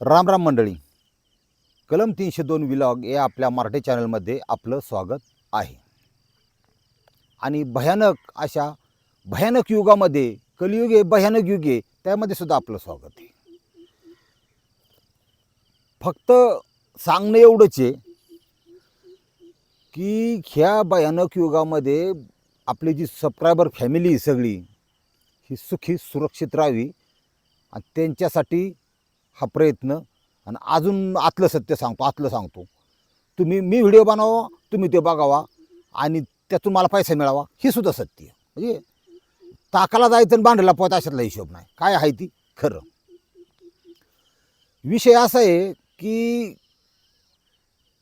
राम राम मंडळी. कलम तीनशे दोन विलॉग या आपल्या मराठी चॅनलमध्ये आपलं स्वागत आहे. आणि भयानक अशा भयानक युगामध्ये कलियुग आहे भयानक युग आहे त्यामध्ये सुद्धा आपलं स्वागत आहे. फक्त सांगणं एवढंच आहे की ह्या भयानक युगामध्ये आपली जी सबस्क्रायबर फॅमिली सगळी ही सुखी सुरक्षित राहावी आणि त्यांच्यासाठी हा प्रयत्न आणि अजून आतलं सत्य सांगतो आतलं सांगतो. तुम्ही मी व्हिडिओ बनवावा तुम्ही ते बघावा आणि त्यातून मला पैसा मिळावा हे सुद्धा सत्य म्हणजे ताकाला जायचं आणि बांधला पोहत अशातला हिशोब नाही. काय आहे ती? खरं. विषय असा आहे की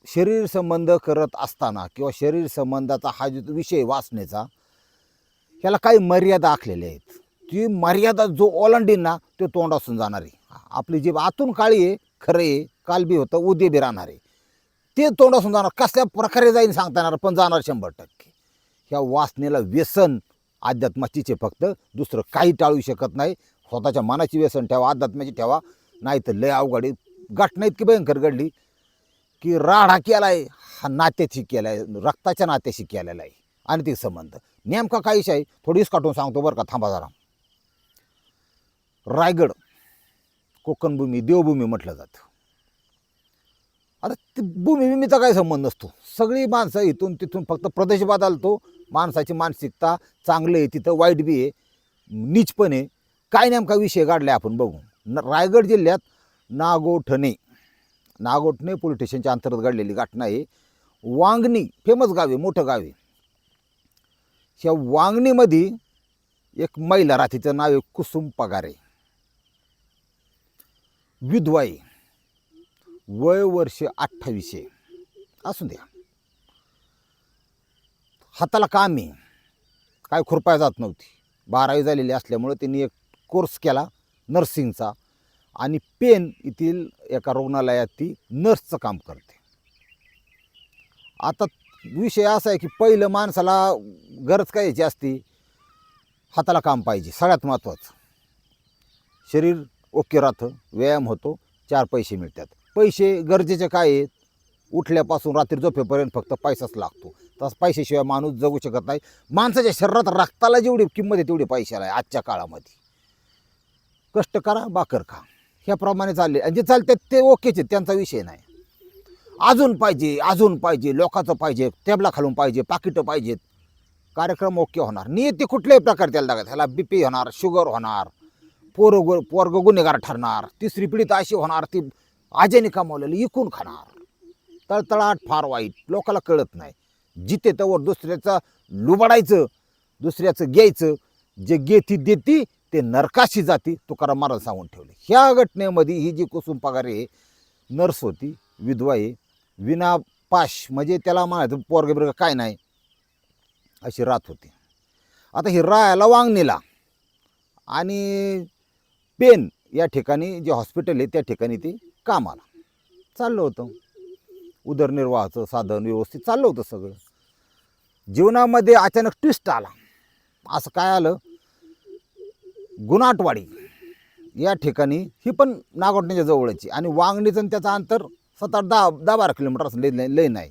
शरीर संबंध करत असताना किंवा शरीर संबंधाचा हा जो विषय वाचण्याचा ह्याला काही मर्यादा आखलेल्या आहेत. ती मर्यादा जो ओलांडीन ना तो तोंडासून जाणार आहे. आपली जी आतून काळी आहे खरं आहे काल बी होतं उद्या बी राहणार आहे. ते तोंडासून जाणार कसल्या प्रकारे जाईन सांगता येणार पण जाणार शंभर टक्के. ह्या वासनेला व्यसन अध्यात्माचीचे फक्त दुसरं काही टाळू शकत नाही. स्वतःच्या मनाची व्यसन ठेवा अध्यात्माची ठेवा. नाही तर लय अवघड आहे. घटना इतकी भयंकर घडली की राडा आहे हा नात्याशी केलाय रक्ताच्या नात्याशी केलेला आहे. आणि ते संबंध. नेमका काही आहे? थोडीच काटून सांगतो बरं का थांबा जरा. रायगड. कोकणभूमी देवभूमी म्हटलं जातं. आता ती भूमिभूमीचा काय संबंध नसतो. सगळी माणसं इथून तिथून फक्त प्रदेश बदलतो माणसाची मानसिकता चांगलं आहे तिथं वाईट बी आहे नीच पण आहे. काय नेमका विषय काढला आपण बघू न रायगड जिल्ह्यात नागोठणे. नागोठणे पोलीस स्टेशनच्या अंतर्गत घडलेली घटना आहे. वांगणी फेमस गाव आहे मोठं गाव आहे. ह्या वांगणीमध्ये एक महिला राहते नाव आहे कुसुम पगारे. विधवाई. वय वर्ष अठ्ठावीसशे. असू द्या. हाताला काम. आहे काय खुरपाय जात नव्हती. बारावी झालेली असल्यामुळं त्यांनी एक कोर्स केला नर्सिंगचा आणि पेन येथील एका रुग्णालयात ती नर्सचं काम करते. आता विषय असा आहे की पहिलं माणसाला गरज काय याची असती हाताला काम पाहिजे. सगळ्यात महत्त्वाचं शरीर ओके राहतं. व्यायाम होतो. चार पैसे मिळतात. पैसे गरजेचे काय आहेत? उठल्यापासून रात्री झोपेपर्यंत फक्त पैसाच लागतो. तसं पैशाशिवाय माणूस जगू शकत नाही. माणसाच्या शरीरात रक्ताला जेवढी किंमत आहे तेवढी पैशाला आहे आजच्या काळामध्ये. कष्ट करा बाकर खा. ह्याप्रमाणे चालले. आणि जे चालतात ते ओकेचे आहेत. त्यांचा विषय नाही. अजून पाहिजे अजून पाहिजे लोकांचं पाहिजे टेबला खालून पाहिजे पाकिटं पाहिजेत. कार्यक्रम ओके होणार. नियती कुठल्याही प्रकार त्याला लागत ह्याला बी पी होणार शुगर होणार. पोर पोरग गुन्हेगार ठरणार. तिसरी पिढी तर अशी होणार ती आजेने कमावलेली इकून खाणार. तळतळाट फार वाईट. लोकाला कळत नाही. जिथे तवर दुसऱ्याचं लुबाडायचं दुसऱ्याचं घ्यायचं जे घेती देती ते नरकाशी जाती तुकाराम महाराज सांगून ठेवले. ह्या घटनेमध्ये ही जी कुसुम पगारे नर्स होती विधवा आहे विना पाश म्हणजे त्याला म्हणायचं पोरग बिरग काय नाही. अशी रात होती. आता ही रायाला वांगणीला. आणि पेन या ठिकाणी जे हॉस्पिटल आहे त्या ठिकाणी ती कामाला चाललं होतं. उदरनिर्वाहाचं साधन व्यवस्थित चाललं होतं सगळं. जीवनामध्ये अचानक ट्विस्ट आला. असं काय आलं? गुणाटवाडी या ठिकाणी ही पण नागोटण्याच्या जवळची आणि वांगणीचं आणि त्याचं अंतर सात आठ दहा दहा बारा किलोमीटर असं लय लय- लय नाही.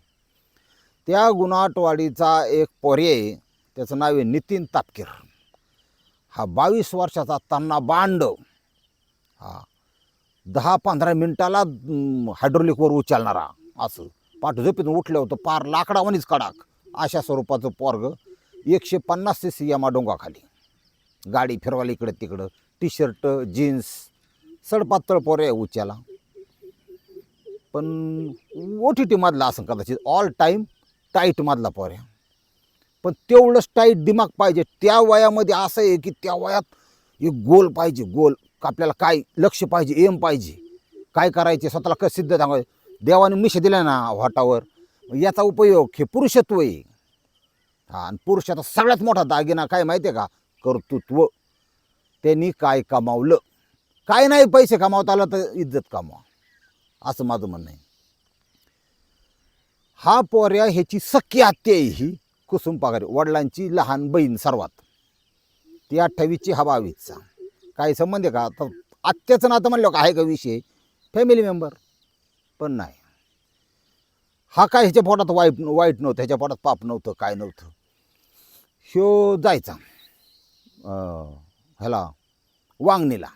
त्या गुणाटवाडीचा एक पर्याय त्याचं नाव आहे नितीन तापकीर. हा बावीस वर्षाचा तन्ना बांड हा. दहा पंधरा मिनिटाला हायड्रोलिकवर उचलणारा. असं. पाठ झोपेतून उठलं होतं पार लाकडावानीच कडाक. अशा स्वरूपाचं पोरग एकशे पन्नास ते सी एमा डोंगाखाली गाडी फिरवायला इकडं तिकडं. टी शर्ट जीन्स सडपातळ पोरे उच्याला. पण ओ टी टीमधला असं कदाचित ऑल टाईम टाईटमधला पोऱ्या पण तेवढंच टाईट दिमाग पाहिजे. त्या वयामध्ये असं आहे की त्या वयात एक गोल पाहिजे गोल. आपल्याला काय लक्ष पाहिजे एम पाहिजे? काय करायचे? स्वतःला कसं सिद्ध सांगायचं देवाने मिश दिल्या ना वाटावर. याचा उपयोग हे पुरुषत्व आहे. हा आणि पुरुषाचा सगळ्यात मोठा दागिना काय माहिती आहे का? कर्तृत्व. त्यांनी काय कमावलं? काय नाही पैसे कमावता आलं तर इज्जत कमावा. असं माझं म्हणणं आहे. हा पोऱ्या ह्याची सख्खी आत्या आहे ही कुसुम पागारे. वडिलांची लहान बहीण सर्वात. ती अठ्ठावीसची हा बावीसचा. काही संबंध आहे का? आता आत्याचं नातं म्हणलं का आहे का विषय? फॅमिली मेंबर पण नाही. हा काय ह्याच्या पोटात वाईट वाईट नव्हतं ह्याच्या पोटात पाप नव्हतं काय नव्हतं. ह्यो जायचा. ह्याला वांगणीला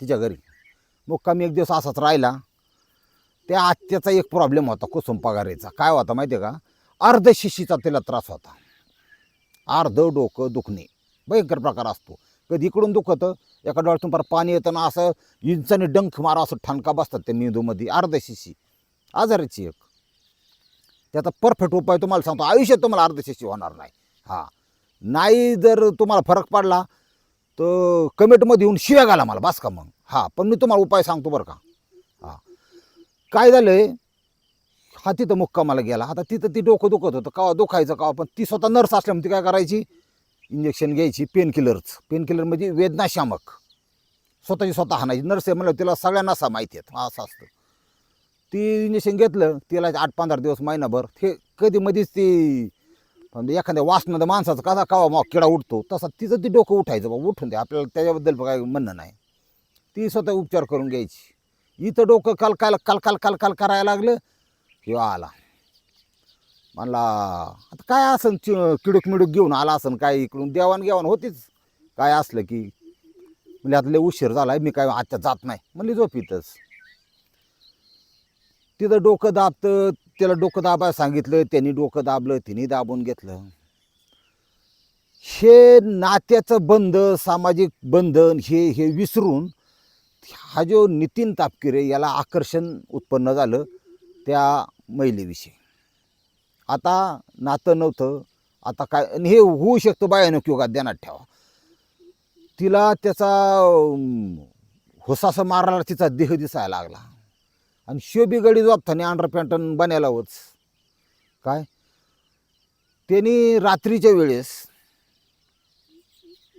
तिच्या घरी. मुक्कामी एक दिवस असाच राहिला. त्या आत्याचा एक प्रॉब्लेम होता कुसुम पगारेचा. काय होता माहिती आहे का? अर्ध शिशीचा तिला त्रास होता. अर्ध डोकं दुखणे. भयंकर प्रकार असतो. कधी इकडून दुखतं एका डोळ्यातून पार पाणी येतं ना असं इंचाने डंख मारा असं ठणका बसतात त्या मेंदूमध्ये अर्ध शिशी आजाराची एक. त्याचा परफेक्ट उपाय तुम्हाला सांगतो आयुष्यात तुम्हाला अर्ध शिशी होणार नाही. हां. नाही जर तुम्हाला फरक पडला तर कमेंटमध्ये येऊन शिव्या घाला मला बस का मग? हां पण मी तुम्हाला उपाय सांगतो बरं का. हां. काय झालं आहे हा तिथं मुक्कामाला गेला. आता तिथं ती डोकं दुखत होतं. कवा दुखायचं कवा पण ती स्वतः नर्स असल्यामुळे ती काय करायची? इंजेक्शन घ्यायची पेनकिलरचं पेनकिलर म्हणजे वेदनाशामक. स्वतःची स्वतः हाणायची. नर्स आहे म्हणलं तिला सगळ्यांना असा माहिती आहेत असं असतं. ती इंजेक्शन घेतलं तिला आठ पंधरा दिवस महिनाभर. ते कधी मध्येच ती म्हणजे एखाद्या वासनाचं माणसाचं कसा कावा मग किडा उठतो तसा तिचं ती डोकं उठायचं बाबा उठून द्या आपल्याला त्याच्याबद्दल काय म्हणणं नाही. ती स्वतः उपचार करून घ्यायची. इथं डोकं काल काल काल काल काल काल करायला लागलं किंवा आला. म्हणला आता काय असन चि- किडूक मिडूक घेऊन आला असन काय इकडून? देवाणघेवाण होतीच. काय असलं की? म्हणजे आता लय उशीर झाला मी काय आजच्या जात नाही. म्हणली झोपीतच. तिथं डोकं दाबतं त्याला डोकं दाबायला सांगितलं त्यांनी डोकं दाबलं तिने दाबून घेतलं. हे नात्याचं बंध सामाजिक बंधन हे हे विसरून हा जो नितीन तापकिरे याला आकर्षण उत्पन्न झालं त्या महिलेविषयी. आता नातं नव्हतं आता काय आणि हे होऊ शकतं बायानं किंवा ध्यानात ठेवा. तिला त्याचा अं, होसासा तिचा देह दिसायला लागला. आणि शोबी गडी जोपताने अंडर पॅन्टन बनायलाच काय? त्यांनी रात्रीच्या वेळेस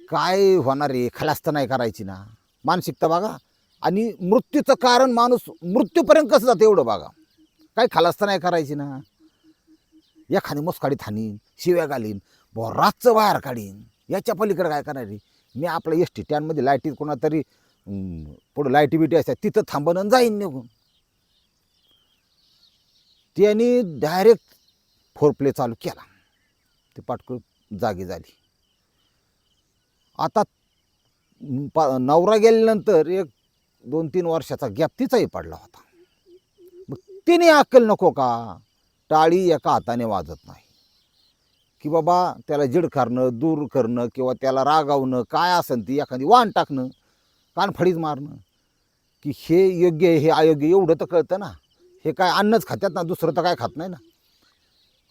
काय होणार आहे खलास्त नाही करायची ना. मानसिकता बघा. आणि मृत्यूचं कारण माणूस मृत्यूपर्यंत कसं जातं एवढं बघा. काय खलास्त नाही करायची ना. एखादी मुसकाडी थानीन शिव्या घालीन ब रातचं बाहेर काढीन. याच्या पलीकडे काय करणार मी आपलं एस टी स्टँडमध्ये लाईटीत कोणातरी पुढं लाईटी बिटी असतात तिथं थांबन जाईन निघून. त्यांनी डायरेक्ट फोर प्ले चालू केला. ते पाटकं जागी झाली. आता पा नवरा गेल्यानंतर एक दोन तीन वर्षाचा गॅप तिचाही पडला होता. मग तिने अक्कल नको का? टाळी एका हाताने वाजत नाही. की बाबा त्याला जिड करणं दूर करणं किंवा त्याला रागावणं काय असेल ती एखादी वाण टाकणं कानफडीत मारणं की हे योग्य आहे हे अयोग्य एवढं तर कळतं ना. हे काय अन्नच खात्यात ना दुसरं तर काय खात नाही ना.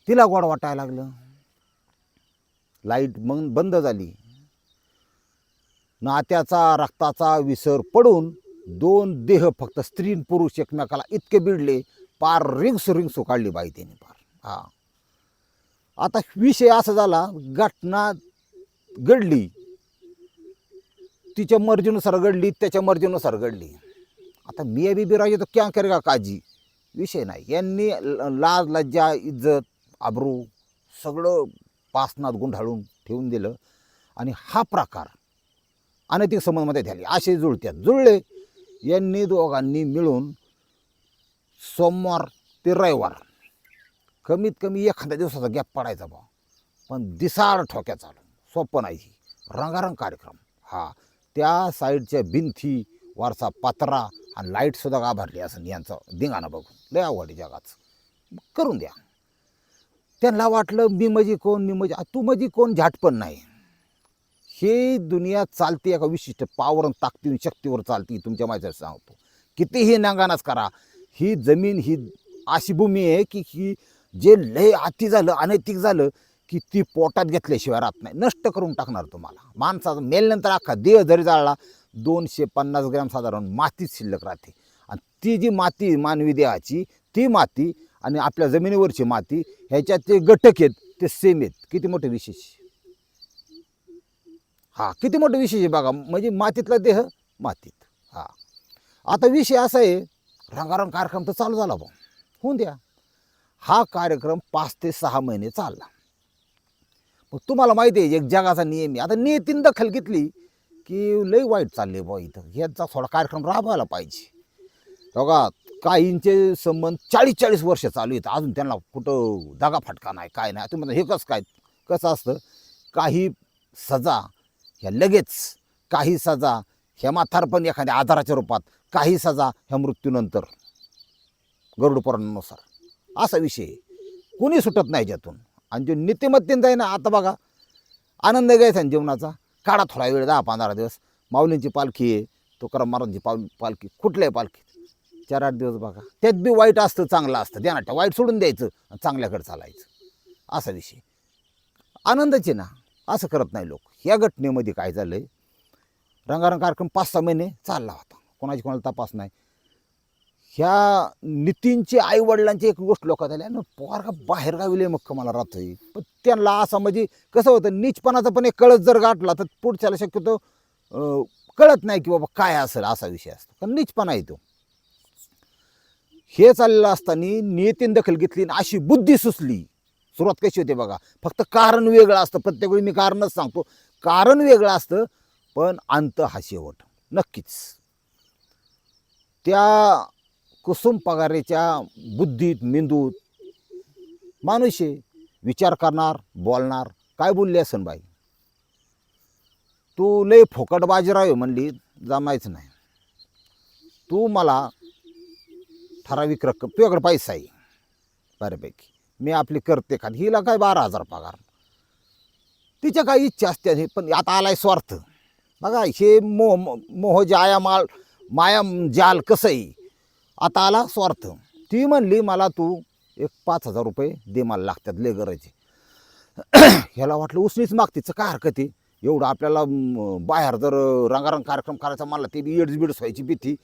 तिला गोड वाटायला लागलं. लाइट मग बंद झाली. नात्याचा रक्ताचा विसर पडून दोन देह फक्त स्त्री पुरुष एकमेकाला इतके बिडले पार रिंग्स रिंग्स काढली बाई त्याने पार हा. आता विषय असा झाला घटना घडली. तिच्या मर्जीनुसार घडली त्याच्या मर्जीनुसार घडली. आता मी बी बिराजे तर क्या करेगा काजी? विषय नाही. यांनी ल- लाज लज्जा इज्जत आबरू सगळं पासनात गुंढाळून ठेवून दिलं. आणि हा प्रकार अनैतिक संबंधमध्ये झाले. असे जुळत्यात. जुळले. यांनी दोघांनी मिळून सोमवार ते रविवार. कमीत कमी एखाद्या दिवसाचा गॅप पडायचा बा पण दिसाळ ठोक्या चालू सोपं नाही ही. रंगारंग कार्यक्रम. हा त्या साईडच्या भिंती वारसा पत्रा आणि लाईटसुद्धा गाभारली असं यांचं दिंगाणं बघून. लय आवडी जगाचं करून द्या. त्यांना वाटलं मी म्हणजे कोण मी म्हणजे तू म्हणजे कोण झाटपण नाही. हे दुनिया चालते एका विशिष्ट पावर आणि ताकदी शक्तीवर चालते तुमच्या माझ्या सांगतो. कितीही नांगानाच करा ही जमीन ही अशी भूमी आहे की ही जे लय अति झालं अनैतिक झालं की ती पोटात घेतल्याशिवाय राहत नाही. नष्ट करून टाकणार तुम्हाला. माणसाचा मेलनंतर अख्खा देह जरी जाळला दोनशे पन्नास ग्रॅम साधारण मातीच शिल्लक राहते. आणि ती जी माती मानवी देहाची ती माती आणि आपल्या जमिनीवरची माती ह्याच्यात जे घटक आहेत ते सेम आहेत. किती मोठे विशेष? हा किती मोठं विशेष आहे बघा. म्हणजे मातीतला देह मातीत. हा. आता विषय असा आहे रंगारंग कार्यक्रम तर चालू झाला बा. होऊन द्या. हा कार्यक्रम पाच ते सहा महिने चालला. मग तुम्हाला माहिती आहे एक जगाचा नियम आहे. आता नियतीन दखल घेतली की लई वाईट चालले बा इथं. ह्याचा थोडा कार्यक्रम राबवायला पाहिजे. बघा काहींचे संबंध चाळीस चाळीस वर्ष चालू आहेत. अजून त्यांना कुठं दगा फटका नाही काय नाही. तुम्ही म्हणता, हे कसं काय कसं असतं? काही सजा ह्या लगेच काही सजा ह्या म्हातारपण एखाद्या आधाराच्या रूपात काही सजा ह्या मृत्यूनंतर गरुडपुराणानुसार असा विषय कुणी कोणी सुटत नाही ज्यातून. आणि जो नीतिमत्तेन जाई ना आता बघा आनंद घ्यायचा जीवनाचा काढा थोडा वेळ दहा पंधरा दिवस. माऊलींची पालखी आहे. तुकाराम महाराजांची पाल पालखी कुठल्याही पालखी चार आठ दिवस बघा. त्यात बी वाईट असतं चांगलं असतं. ध्यानात ठेवा. वाईट सोडून द्यायचं आणि चांगल्याकडे चालायचं. असा विषय आनंदाचे ना. असं करत नाही लोक. ह्या घटनेमध्ये काय झालं आहे रंगारंग कार्यक्रम पाच सहा महिने चालला होता. कोणाची कोणाला तपास नाही. ह्या नितीनचे आईवडिलांची एक गोष्ट लोकात आली. आणि पोरगा बाहेर गाविले मग मला राहतोय पण त्यांना असं म्हणजे कसं होतं नीचपणाचा पण एक कळत जर गाठला तर पुढच्याला शक्यतो कळत नाही की बाबा काय असेल असा विषय असतो. पण नीचपणा येतो हे चाललेलं असताना नियतीन दखल घेतली आणि अशी बुद्धी सुचली. सुरुवात कशी होते बघा. फक्त कारण वेगळं असतं. प्रत्येक वेळी मी कारणच सांगतो. कारण वेगळं असतं पण अंत हा शेवट. नक्कीच. त्या कुसुम पगारेच्या बुद्धीत मेंदूत माणूस आहे. विचार करणार बोलणार. काय बोलली असन बाई? तू लय फुकट बाजीराव म्हणली जमायचं नाही. तू मला ठराविक रक्कम तुझ्याकडे पैसा आहे. बऱ्यापैकी. मी आपली करते का? हिला काय बारा हजार पगार? तिच्या काही इच्छा असते? पण आता आलाय स्वार्थ. बघा हे मोह मोह जाया माल माया जाल कसं आहे आता आला स्वार्थ. ती म्हणली मला तू एक पाच हजार रुपये दे मला लागतात लय गरजे ह्याला वाटलं उसणीच मागतीचं काय हरकत आहे? एवढं आपल्याला बाहेर जर रंगारंग कार्यक्रम करायचा मला ते बी एड्स बिड्स व्हायची भीती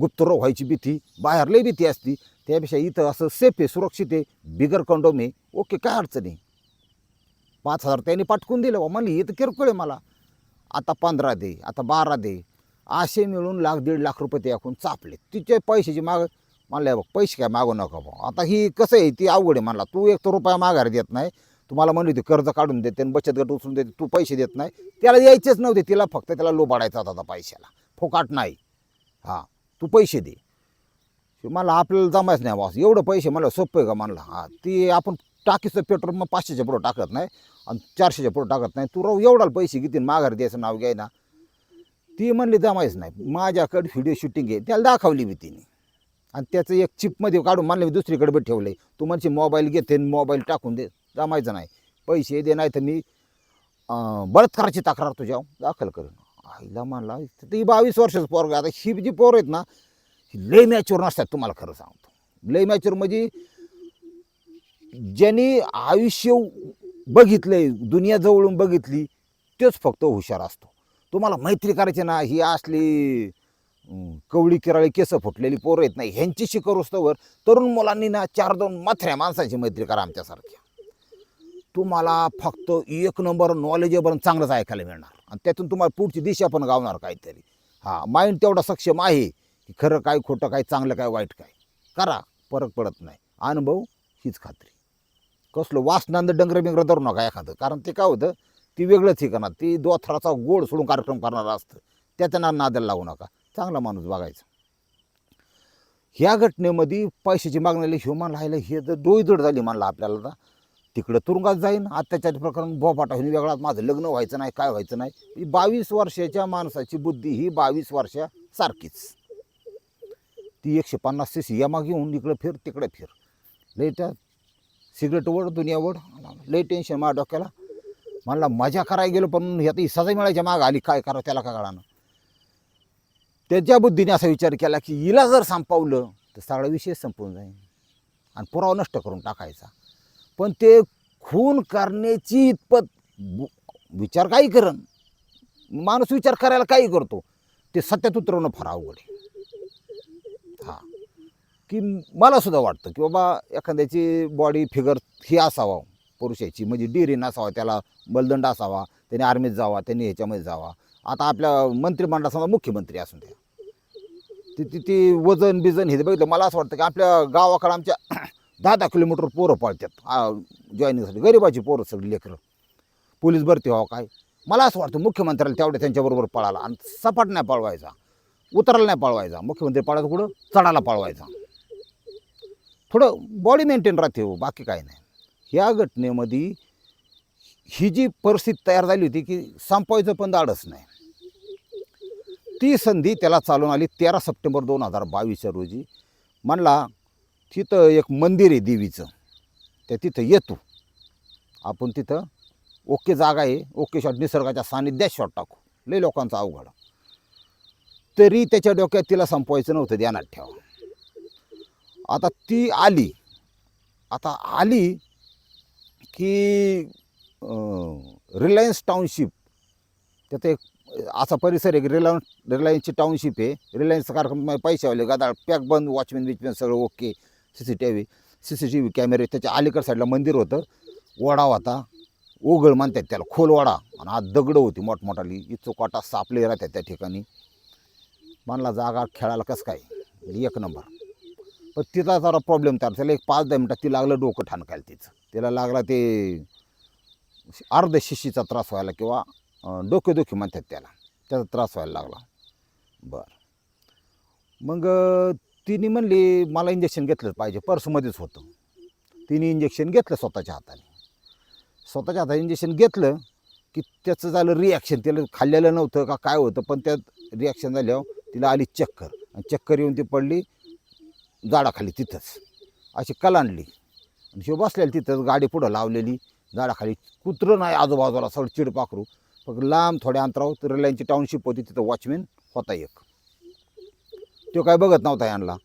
गुप्तरोग व्हायची भीती बाहेर लय भीती असती. त्यापेक्षा इथं असं सेफ आहे सुरक्षित आहे बिगर कंडोम आहे. ओके काय अडचण आहे? पाच हजार त्यांनी पाठकून दिलं बा म्हणली हे तर किरकोळ आहे मला. आता पंधरा दे आता बारा दे असे मिळून लाख दीड लाख रुपये ते आखून चापले. तिचे पैशाची माग म्हणलं बघ पैसे काय मागू नका भाऊ. आता ही कसं आहे ती अवघड आहे म्हणला. तू एक तर रुपया माघार देत नाही. तुम्हाला म्हणली होती कर्ज काढून देते आणि बचत गट उचलून देते. तू पैसे देत नाही. त्याला यायचेच नव्हते. तिला फक्त त्याला लोबाडायचा होता पैशाला. फोकाट नाही. हां तू पैसे दे. मला आपल्याला जमायच नाही बॉस एवढं पैसे मला सोपं आहे का? म्हणलं हां ती आपण टाकीचं पेट्रोल मग पाचशेच्या पुढं टाकत नाही आणि चारशेच्या पुढं टाकत नाही. तू राहू एवढाला पैसे किती माघार द्यायचं नाव घ्याय ना ती म्हणली जमायच नाही. माझ्याकडे व्हिडिओ शूटिंग आहे. त्याला दाखवली मी तिने. आणि त्याचं एक चिपमध्ये काढून मानलं मी दुसरीकडे बी ठेवलं आहे तू म्हणशी मोबाईल घेते मोबाईल टाकून दे. जमायचं नाही. पैसे दे नाही तर मी बलात्काराची तक्रार तुझ्या दाखल करेन. आईला म्हणला ती बावीस वर्षाचं पोरग आता ही जी पोरं आहेत ना लय मॅच्युअर नसतात तुम्हाला खरं सांगतो. लय मॅच्युअर म्हणजे ज्यांनी आयुष्य बघितलंय दुनिया जवळून बघितली तेच फक्त हुशार असतो. तुम्हाला मैत्री करायची ना ही असली कवळी किराळी केस फुटलेली पोरं येत नाही ह्यांची करोस्तवर तरुण मुलांनी ना चार दोन मथऱ्या माणसाची मैत्री करा आमच्यासारख्या. तुम्हाला फक्त एक नंबर नॉलेजेबल चांगलंच ऐकायला मिळणार. आणि त्यातून तुम्हाला पुढची दिशा पण गावणार काहीतरी. हा माइंड तेवढा सक्षम आहे की खरं काय खोटं काय चांगलं काय वाईट काय. करा फरक पडत नाही. अनुभव हीच खात्री. कसलं वासनांद डंगर बिंगर धरू नका एखादं. कारण ते काय होतं ती वेगळंच ठिकाणात करणार ती दोथराचा गोड सोडून कार्यक्रम करणारा असतं. त्या ना नादाला लागू नका. चांगला माणूस बघायचा. ह्या घटनेमध्ये पैशाची मागणी ह्युमन राहिलं हे जर डोईदोड झाली म्हणलं आपल्याला तर तिकडं तुरुंगात जाईन अत्याचार प्रकरण बोपाटा होईन वेगळा माझं लग्न व्हायचं नाही काय व्हायचं नाही. ही बावीस वर्षाच्या माणसाची बुद्धी ही बावीस वर्षासारखीच. ती एकशे पन्नास सी सी यामा घेऊन इकडं फिर तिकडे फिर. लई त्या सिगरेट ओढ दुनिया ओढ. लई टेन्शन माझ्या डोक्याला. म्हणला मजा करायला गेलो पण आता ही सजा मिळायच्या मागं आली काय करावं त्याला का कळानं? त्याच्या बुद्धीने असा विचार केला की हिला जर संपवलं तर सगळा विषय संपून जाईल आणि पुरावा नष्ट करून टाकायचा. पण ते खून करण्याची इतपत बु- विचार काही करण माणूस विचार करायला काही करतो. ते सत्यात उतरवणं फार अवघड आहे. हां. की मला सुद्धा वाटतं की बाबा एखाद्याची बॉडी फिगर ही असावा. पुरुषाची. म्हणजे डिरी नसावा त्याला बलदंड असावा त्याने आर्मीत जावा त्यांनी ह्याच्यामध्ये जावा. आता आपल्या मंत्रिमंडळात समजा मुख्यमंत्री असून द्या. ती ती ती वजन बिजन हे बघितलं मला असं वाटतं की आपल्या गावाकडं आमच्या दहा दहा किलोमीटर पोरं पळतात. जॉईनिंगसाठी गरिबाची पोरं सगळी लेकरं. पोलीस भरती व्हावं काय? मला असं वाटतं मुख्यमंत्र्याला तेवढ्या त्यांच्याबरोबर पळाला आणि सपाट नाही पळवायचा. उतरायला नाही पळवायचा. मुख्यमंत्री पळायचा कुठं? चढायला पळवायचा. थोडं बॉडी मेंटेन राहते हो बाकी काही नाही. ह्या घटनेमध्ये ही जी परिस्थिती तयार झाली होती की संपवायचं पण दाडच नाही. ती संधी त्याला चालून आली तेरा सप्टेंबर दोन हजार बावीसच्या रोजी. म्हणला तिथं एक मंदिर आहे देवीचं. त्या तिथं येतो आपण तिथं ओके जागा आहे. ओके शॉट निसर्गाच्या सानिध्यात शॉट टाकू. लय लोकांचा अवघड. तरी त्याच्या डोक्यात तिला संपवायचं नव्हतं ध्यानात ठेवा. आता ती आली. आता आली की रिलायन्स टाउनशिप त्यात एक असा परिसर आहे की रिलायन्स रिलायन्सची टाउनशिप आहे. रिलायन्सचा कार्यक्रम पैसे आले गादाळ पॅक बंद वॉचमॅन बिचमॅन सगळं okay C C T V C C T V कॅमेरे त्याच्या अलीकड साईडला मंदिर होतं. वडा होता. ओघळ म्हणतात त्याला खोल वडा. आणि आज दगडं होती मोठमोठाली. इथं कोटा सापले राहतात त्या ठिकाणी. म्हणला जागा खेळायला कसं काय? एक नंबर. पण तिचा जरा प्रॉब्लेम तयार त्याला एक पाच दहा मिनटात ती लागलं डोकं ठाणकायला तिचं. तिला लागला ते अर्ध शिशीचा त्रास व्हायला किंवा डोकेदुखी म्हणतात त्याला. त्याचा त्रास व्हायला लागला. बरं. मग तिने म्हणली मला इंजेक्शन घेतलंच पाहिजे. पर्समध्येच होतं. तिने इंजेक्शन घेतलं स्वतःच्या हाताने. स्वतःच्या हाताने इंजेक्शन घेतलं की त्याचं झालं रिॲक्शन तिला खाल्लेलं नव्हतं का काय होतं पण त्यात रिॲक्शन झाल्यावर तिला आली चक्कर. आणि चक्कर येऊन ती पडली. झाडाखाली तिथंच. अशी कलांडली आणि शिव बसलेली तिथंच गाडी पुढं लावलेली. झाडाखाली कुत्रं नाही आजूबाजूला सगळं चिडपाखरू. फक्त लांब थोड्या अंतरावर तर रिलायन्सची टाउनशिप होती तिथं वॉचमॅन होता एक. तो काय बघत नव्हता यांना.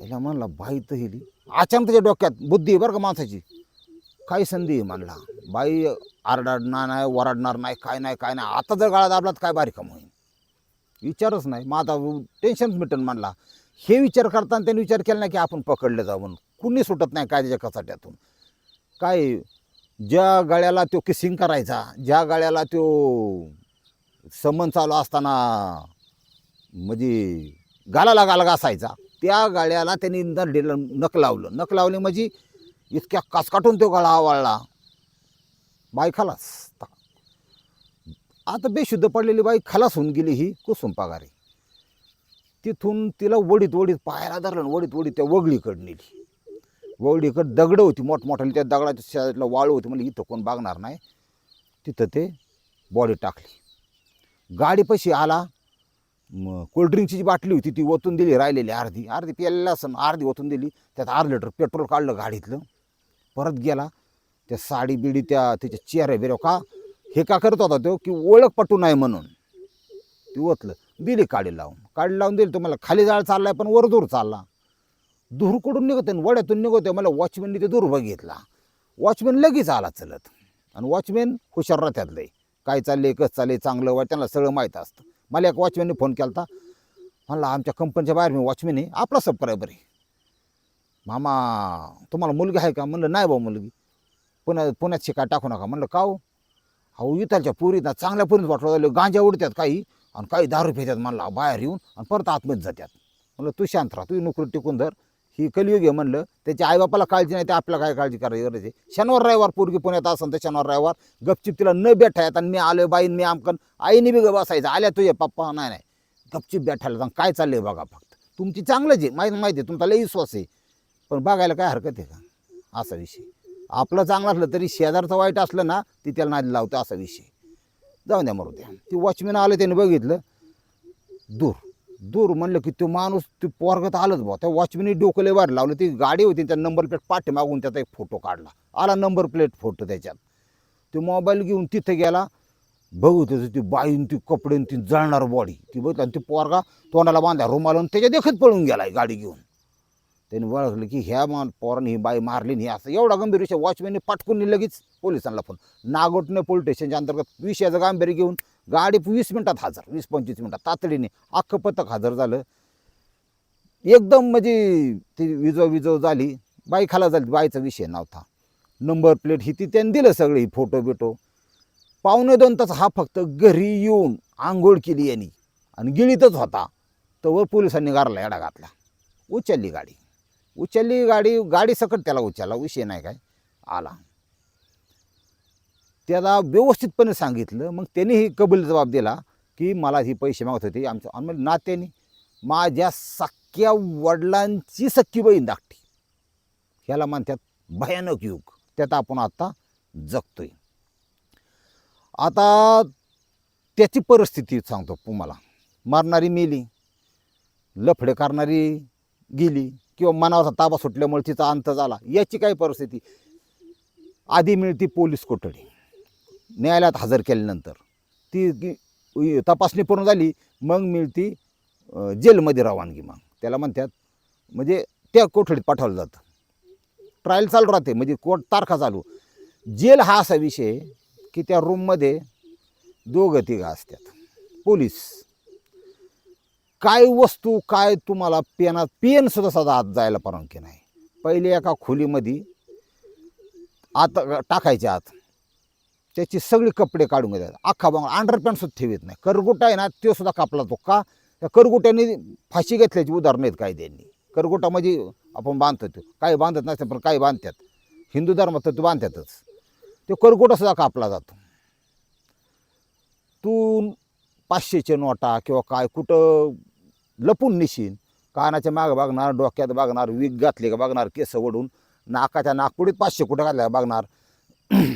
याला म्हणला बाई तर हिली. अचानक त्याच्या डोक्यात बुद्धी आहे बरं का माणसाची. काही संधी आहे म्हणला. बाई आरडाडणार नाही वराडणार नाही काय नाही काय नाही. आता जर गाळा दाबला तर काय बारीक काम होईल विचारच नाही. मग आता टेन्शनच मिटन म्हणला. हे विचार करताना त्यांनी विचार केला नाही की आपण पकडलं जाऊ म्हणून कुणी सुटत नाही कायद्याच्या कचाट्यातून. काय? ज्या गाळ्याला तो किसिंग करायचा ज्या गाळ्याला तो समन चालू असताना म्हणजे गालाला गाला घासायचा त्या गाळ्याला त्यांनी दंडीला नक लावलं. नक लावले म्हणजे इतक्या कासकाटून तो गळा आवळला. बाई खालास. आता बेशुद्ध पडलेली बाई खलास होऊन गेली ही कुसुम पगारे. तिथून तिला वडीत वडीत पायाला धरलं वडीत वडीत त्या वगळीकडे नेली. वगळीकडे दगडं होती मोठमोठाली त्या दगडाच्या शेजारीला वाळू होती म्हणजे इथं कोण बघणार नाही. तिथं ते बॉडी टाकली. गाडीपाशी आला मग कोल्ड्रिंकची जी बाटली होती ती ओतून दिली राहिलेली अर्धी. अर्धी प्यायला असं अर्धी ओतून दिली. त्यात अर्ध लिटर पेट्रोल काढलं गाडीतलं. परत गेला त्या साडी बिडी त्या त्याच्या चेहऱ्या बिऱ्या का हे का करत होता तो की ओळख पटू नाही म्हणून. ती ओतलं. दिली काडी लावून. काडी लावून दिली तुम्हाला खाली जाळ चाललाय पण वर दूर चालला दूरकडून निघते आणि वड्यातून निघते मला वॉचमॅनने ते दूर बघितला वॉचमॅन लगेच आला चलत. आणि वॉचमॅन हुशार राहत्यातले काय चालले कसं चालले चांगलं वाईट त्यांना सगळं माहीत असतं. मला एक वॉचमॅनने फोन केला होता म्हणला आमच्या कंपनीच्या बाहेर मी वॉचमॅन आहे. आपला सबस्क्रायबर आहे मामा तुम्हाला मुलगी आहे का? म्हणलं नाही भाऊ मुलगी. पुण्या पुण्यात शिकाय टाकू नका. म्हणलं का हो अहो इथलच्या पुरीत ना चांगल्या पुरीत वाटलं गांजा उडतात काही. आणि काही दारू पितात म्हणला बाहेर येऊन आणि परत आतमध्ये जातात म्हणलं तू शांत राहा तू नोकरी टिकून धर. ही कलियुग आहे म्हणलं त्याच्या आईबापाला काळजी नाही ते आपल्याला काय काळजी करायची गरज आहे? शनिवार रविवार पोरगी पुण्यात असेल तर शनिवार रविवार गपचिप तिला न भेटायत आणि मी आलो बाईन मी आमकन आईने बी बसायचं आल्या तुझे पप्पा. नाही नाही. गपचिप बेठायला जाऊन काय चाललं आहे बघा फक्त. तुमची चांगलंच आहे माहिती माहिती आहे तुमचा लई विश्वास आहे. पण बघायला काय हरकत आहे का? असा विषय. आपलं चांगलं असलं तरी शेजारचं वाईट असलं ना ती त्याला नाही लावतं असा विषय. जाऊन द्या मरू द्या. ते वॉचमॅन आलं त्याने बघितलं. दूर दूर म्हणलं की तो माणूस ते पोरगत आलंच बुवा. त्या वॉचमॅनने डोकं लय लावलं ती गाडी होती त्या नंबर प्लेट पाठी मागून त्याचा एक फोटो काढला. आला नंबर प्लेट फोटो त्याच्यात. तो मोबाईल घेऊन तिथं गेला. बघू त्याचं ती बाईन ती कपडे ती जळणार बॉडी ती बघ आणि ती पोरगा तोंडाला बांधा रुमाल त्याच्या देखत पळून गेला गाडी घेऊन. त्याने ओळखलं की ह्या मा पोराने ही बाई मारली नाही. असं एवढा गंभीर विषय वॉचमॅनने पटकून लगेच पोलिसांना फोन नागोटणे पोलीस स्टेशनच्या अंतर्गत विषयाचं गांभीर्य घेऊन गाडी वीस मिनटात हजर वीस पंचवीस मिनटात तातडीने अख्खं पथक हजर झालं. एकदम म्हणजे ती विजव विजव झाली. बाई खाला झाली बाईचा विषय नव्हता. नंबर प्लेट ही ती त्यांनी दिलं सगळी फोटो बिटो. पावणे दोन तास हा फक्त घरी येऊन आंघोळ केली यांनी. आणि गिळीतच होता. तर पोलिसांनी गारला एडा घातला. उचलली गाडी. उचलली गाडी गाडी सकट त्याला उचलला विषय नाही काय. आला. त्याला व्यवस्थितपणे सांगितलं. मग त्यांनीही कबूल जबाब दिला की मला ही पैसे मागत होते आमच्या आणि म्हणजे नात्याने माझ्या सख्या वडिलांची सख्खी बहीण धाकटी. ह्याला म्हणतात भयानक युग. त्यात आपण आता जगतोय. आता त्याची परिस्थिती सांगतो तुम्हाला. मारणारी मेली लफडे करणारी गेली. किंवा मनावरचा ताबा सुटल्यामुळे तिचा अंत झाला. याची काय परिस्थिती. आधी मिळती पोलीस कोठडी. न्यायालयात हजर केल्यानंतर. ती तपासणी पूर्ण झाली. मग मिळती जेलमध्ये रवानगी मग. त्याला म्हणतात म्हणजे त्या कोठडीत पाठवलं जातं. ट्रायल चालू राहते. म्हणजे कोर्ट तारखा चालू. जेल हा असा विषय की त्या रूममध्ये दोघं तिघं असतात. पोलीस. काय वस्तू काय तुम्हाला पेनात पेन सुद्धा साधा आत जायला परवानगी नाही. पहिले एका खोलीमध्ये आत टाकायचे आत. त्याची सगळी कपडे काढून घेतात. अख्खा बांग अंडरपॅन्ट सुद्धा ठेवत नाही. करगुटा आहे ना तो सुद्धा कापला तो का? त्या करगुट्याने फाशी घेतल्याची उदाहरणं आहेत कायद्यांनी करगुटा म्हणजे आपण बांधतो तो. काही बांधत नसते पण काही बांधतात. हिंदू धर्मात तर तो बांधतातच. तो करगुटा सुद्धा कापला जातो. तू पाचशेच्या नोटा किंवा काय कुठं लपून निशीन. कानाच्या मागं बघणार डोक्यात बघणार वीक घातली का बघणार केस ओढून. नाकाच्या नागपुडीत पाचशे कुठं घातल्या का बघणार.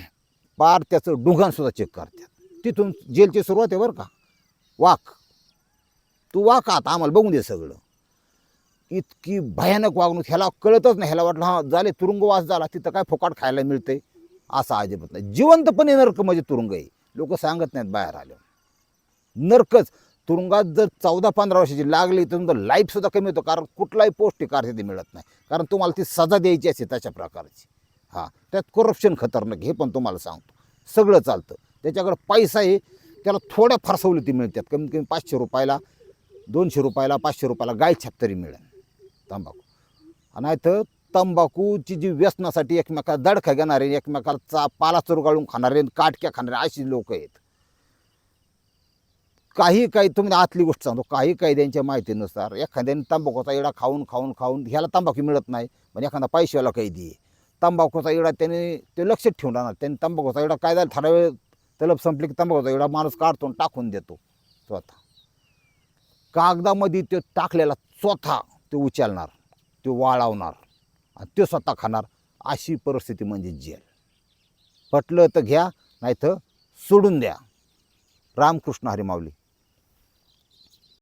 पार त्याचं डुंगानसुद्धा चेक करतात तिथून जेलची सुरुवात आहे बरं का. वाक. तू वाक आता आम्हाला बघून दे सगळं. इतकी भयानक वागणूक ह्याला कळतच नाही. ह्याला वाटलं हा झाले तुरुंगवास झाला तिथं काय फुकाट खायला मिळते असं अजिबात नाही. जिवंतपणे नरक म्हणजे तुरुंग आहे. लोक सांगत नाहीत बाहेर आलं नरकच. तुरुंगात जर चौदा पंधरा वर्षाची लागली तर तुमचं लाईफसुद्धा कमी होतं. कारण कुठलाही पौष्टिक तिथे मिळत नाही. कारण तुम्हाला ती सजा द्यायची असते तशा प्रकारची. हां त्यात करप्शन खतरनाक हे पण तुम्हाला सांगतो. सगळं चालतं. त्याच्याकडं पैसा आहे त्याला थोड्या फार सवलती मिळतात. कमीत कमी पाचशे रुपयाला दोनशे रुपयाला पाचशे रुपयाला गाय छाप तरी मिळेल. तंबाखू. नाही तर तंबाखूची जी व्यसनासाठी एकमेकाला दडखा घेणारे एकमेकाला चा पाला चुरगाळून खाणारे काटक्या खाणारे अशी लोक आहेत. काही काही तुम्ही आतली गोष्ट सांगतो. काही कायद्यांच्या माहितीनुसार एखाद्याने तंबाखूचा इडा खाऊन खाऊन खाऊन ह्याला तंबाखू मिळत नाही. पण एखादा पैशावाला कैदी आहे तंबाखूचा इडा त्याने ते लक्षात ठेवून राहणार. त्यांनी तंबाखूचा इडा काय झाला? थोडा तलब संपली की तंबाखूचा इडा माणूस काढतो टाकून देतो. स्वतः. कागदामध्ये तो टाकलेला स्वतः तो उचलणार तो वाळवणार आणि तो स्वतः खाणार. अशी परिस्थिती म्हणजे जेल. पटलं तर घ्या नाही तर सोडून द्या. रामकृष्ण हरिमावली